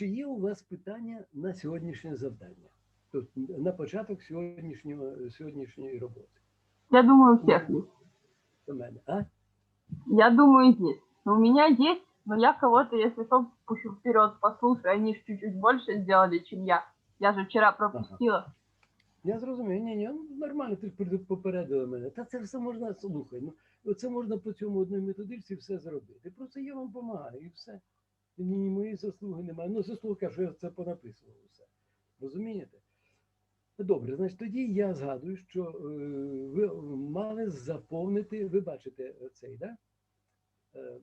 Чи є у вас питання на сьогоднішнє завдання? Тобто на початок сьогоднішнього, сьогоднішньої роботи? Я думаю, у всех есть. До мене, а? Я думаю. Но у меня есть, но я кого-то, если что, пущу вперед, послушаю. Они же чуть-чуть больше сделали, чем я. Я же вчера пропустила. Я зрозумів, ні, ні, ну, нормально, ти ж попередила мене. Та це все можна, слухай, ну це можна по цьому одній методичці все зробити. Просто я вам допомагаю і все. Ні, ні моєї заслуги немає. Ну, заслуга, що я це понаписував все. Розумієте? Добре, значить, тоді я згадую, що е, ви мали заповнити, ви бачите цей, да? Е,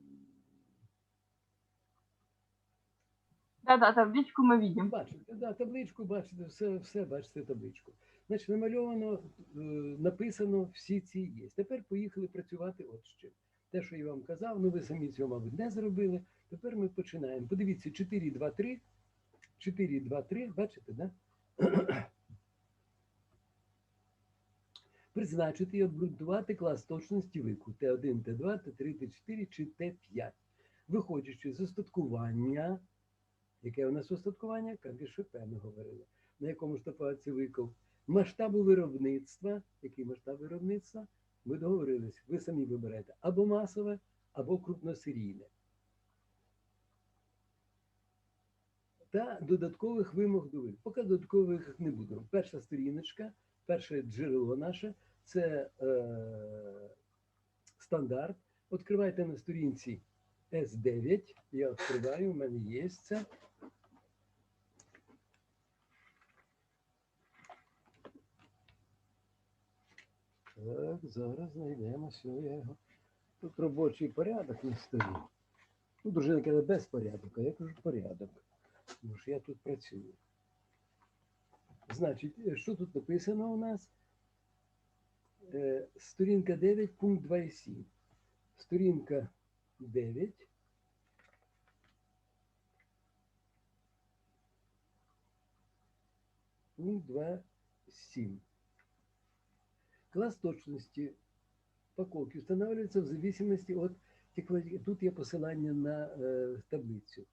Да-да, табличку мы видим. Бачите, да, табличку бачите, все, все бачите табличку. Значить, намальовано, е, написано, всі ці є. Тепер поїхали працювати от з чим. Те, що я вам казав, ну ви самі цього, мабуть, не зробили. Тепер ми починаємо. Подивіться, 4, 2, 3. 4, 2, 3, бачите, да? Призначити і обґрунтувати клас точності вику Т1, Т2, Т3, Т4 чи Т5. Виходячи з остаткування, Яке у нас остаткування? КГШП ми говорили. На якому топається виков? Масштабу виробництва. Який масштаб виробництва? Ми договорились. Ви самі виберете або масове, або крупносерійне. Та додаткових вимог до вику. Поки додаткових не будемо. Перша сторіночка, перше джерело наше це е, стандарт. Відкривайте на сторінці S9. Я відкриваю, у мене є це. Так, зараз знайдемо його. Тут робочий порядок на столі. Ну, дружина каже, без порядку, а я кажу порядок. Тому що я тут працюю. Значить, е, що тут написано у нас? Е, Сторінка 9, пункт 2,7. Сторінка 9. Пункт 2.7. Класс точности упаковки устанавливается в зависимости от тепло- Тут є посилання на е, таблицю.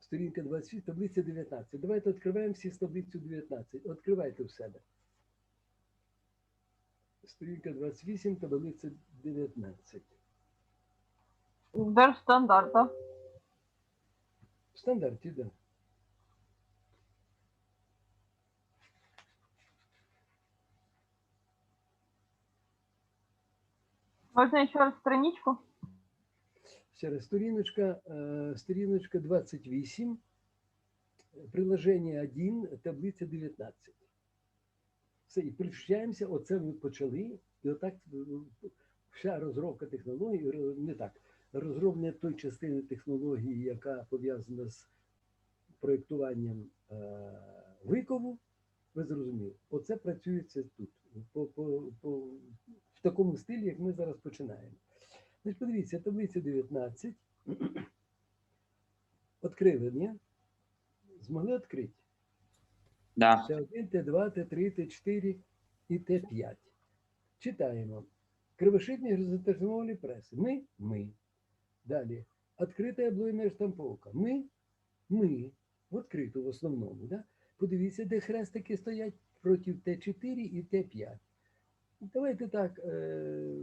Сторінка 26, таблиця 19. Давайте відкриваємо всі з таблицю 19. Відкривайте в себе. Сторінка 28, таблиця 19. Держстандарта. В стандарті, так. Да. Можно еще раз страничку? Ще раз, сторіночка, е, сторіночка 28, приложення 1, таблиця 19. Все, і прищаємося, оце ми почали, і отак е, вся розробка технологій, не так, розроблення той частини технології, яка пов'язана з проєктуванням е, викову, ви зрозуміли, оце працюється тут, по, по, по, в такому стилі, як ми зараз починаємо. Значить, подивіться, таблиця 19. Відкрили, ні? Змогли відкрити? Да. Т1, Т2, Т3, Т4 і Т5. Читаємо. Кривошипні горизонтальні преси. Ми – ми. Далі. Відкрита облойна штамповка. Ми – ми. Відкрито в основному. Да? Подивіться, де хрестики стоять проти Т4 і Т5. Давайте так, е,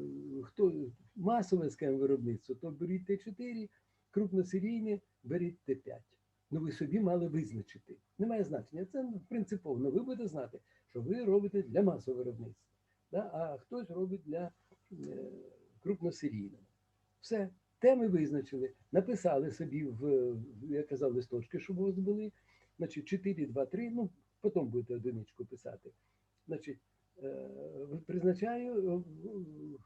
хто масове скажімо, виробництво, то беріть Т4, крупносерійне, беріть Т5. Ну ви собі мали визначити. Немає значення. Це ну, принципово. Ну, ви будете знати, що ви робите для масового виробництва, да? а хтось робить для е, крупносерійного. Все. Теми визначили, написали собі в, в- я казав, листочки, щоб у вас були. Значить, 4, 2, 3, ну, потім будете одиничку писати. Значить, призначаю е,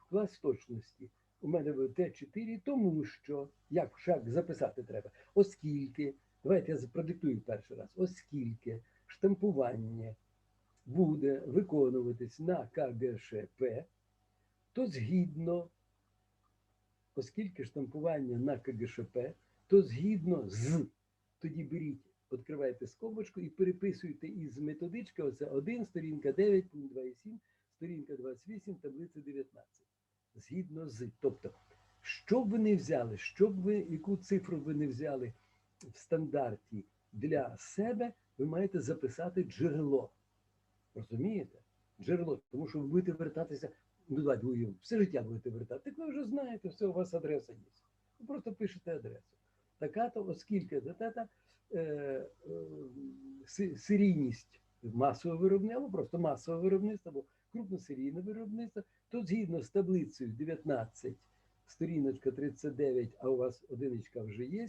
клас точності. У мене буде Т4, тому що, як шаг записати треба, оскільки, давайте я продиктую перший раз, оскільки штампування буде виконуватись на КГШП, то згідно, оскільки штампування на КГШП, то згідно з, тоді беріть, відкривайте скобочку і переписуйте із методички, оце 1, сторінка 9, пункт 2,7, сторінка 28, таблиця 19. Згідно з. Тобто, що б ви не взяли, що б ви, яку цифру ви не взяли в стандарті для себе ви маєте записати джерело. Розумієте? Джерело, тому що ви будете вертатися, ну давайте уявимо, все життя будете вертати. Так ви вже знаєте, все, у вас адреса є. Ви просто пишете адресу. Така то, оскільки та си- серійність масового виробництва, або просто масове виробництво, або крупносерійне виробництво, то згідно з таблицею 19, сторіночка 39, а у вас одиничка вже є,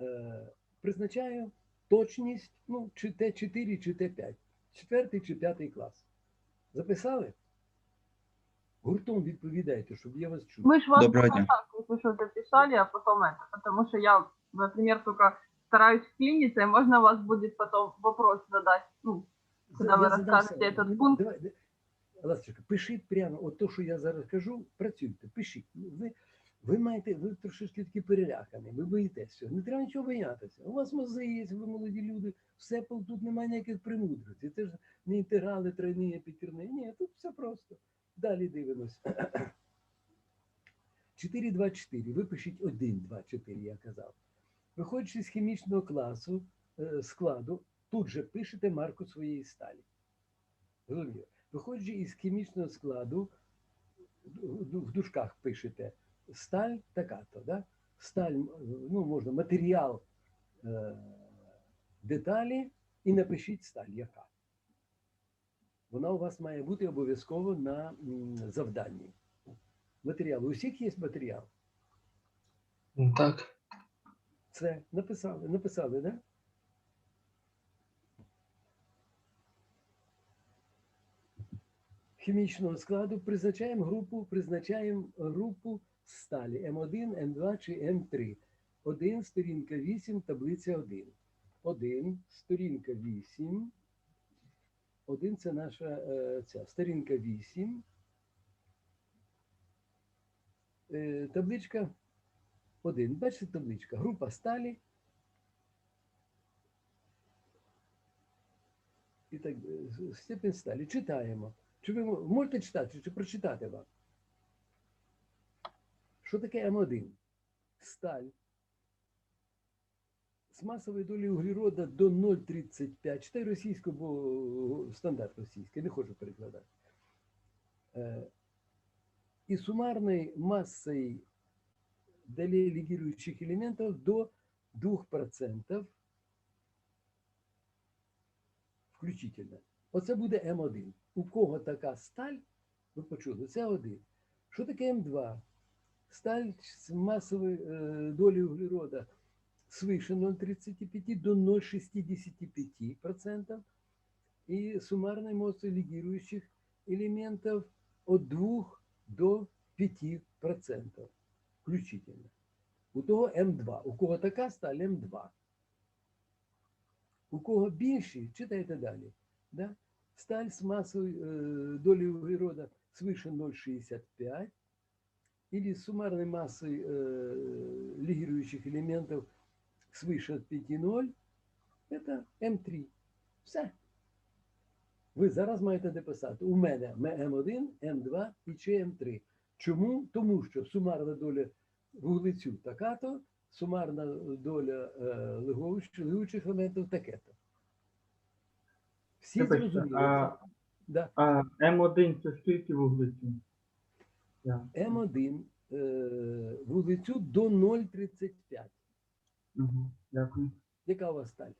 е, призначаю точність, ну, чи Т4, чи Т5, четвертий чи п'ятий клас. Записали? Гуртом відповідайте, щоб я вас чув. Мы ж дня. так, если что-то писали, а потом это, потому что я, например, только стараюсь вклиниться, и можно вас будет потом вопрос задать. Ну, ви я задам этот пункт. Давай, да- Ласточка, пишіть прямо, от то, що я зараз кажу, працюйте, пишіть. Ну, Ви, ви маєте, ви трошечки такі перелякані, ви боїтеся. Не треба нічого боятися. У вас мози є, ви молоді люди, все тут немає ніяких премудростей. Це ж не інтеграли, тройні, п'ятірні. Ні, тут все просто. Далі дивимось. 4, 2, 4. Ви пишіть 1, 2, 4, я казав. Виходячи з хімічного класу, е, складу, тут же пишете марку своєї сталі. Зрозуміло. Виходячи із хімічного складу, в дужках пишете сталь така-то, да? сталь, ну, можна матеріал е, деталі і напишіть сталь, яка. Вона у вас має бути обов'язково на завданні. Матеріал. У всіх є матеріал. Так. Це написали, написали, да? Хімічного складу призначаємо групу, призначаємо групу сталі М1, М2 чи М3. 1, сторінка 8, таблиця 1. 1, сторінка 8. 1 це наша е, ця сторінка 8. Е, табличка 1. Бачите табличка. Група сталі. І так, е, степень сталі. Читаємо. Чи ви можете читати, чи прочитати вам? Що таке М1? Сталь. З масовою долею углерода до 0,35. Читай російську, бо стандарт російський, не хочу перекладати. Е, І сумарною масою долей лигирующих элементов до 2% включительно. Оце буде М1. У кого така сталь, ви почули, це 1. Що таке М2? Сталь з масовою е, долею углерода свише 0,35 до 0,65%. І сумарной массой лигирующих элементов от 2 до 5% включительно. У того М2. У кого така сталь М2. У кого більші, читайте далі. Да? Сталь з масою е, долі углерода свише 0,65 или с суммарной массой э, лигирующих элементов свыше 5,0, это М3. Все. Ви зараз маєте дописати. У мене М1, М2 і чи М3. Чому? Тому що сумарна доля вуглецю така-то, сумарна доля е, лигуючих, елементів таке-то. Всі зрозуміли. а, Да. а М1 це скільки вуглецю? Я. М1 е, вуглецю до 0,35. Угу. Дякую. Яка у вас сталь?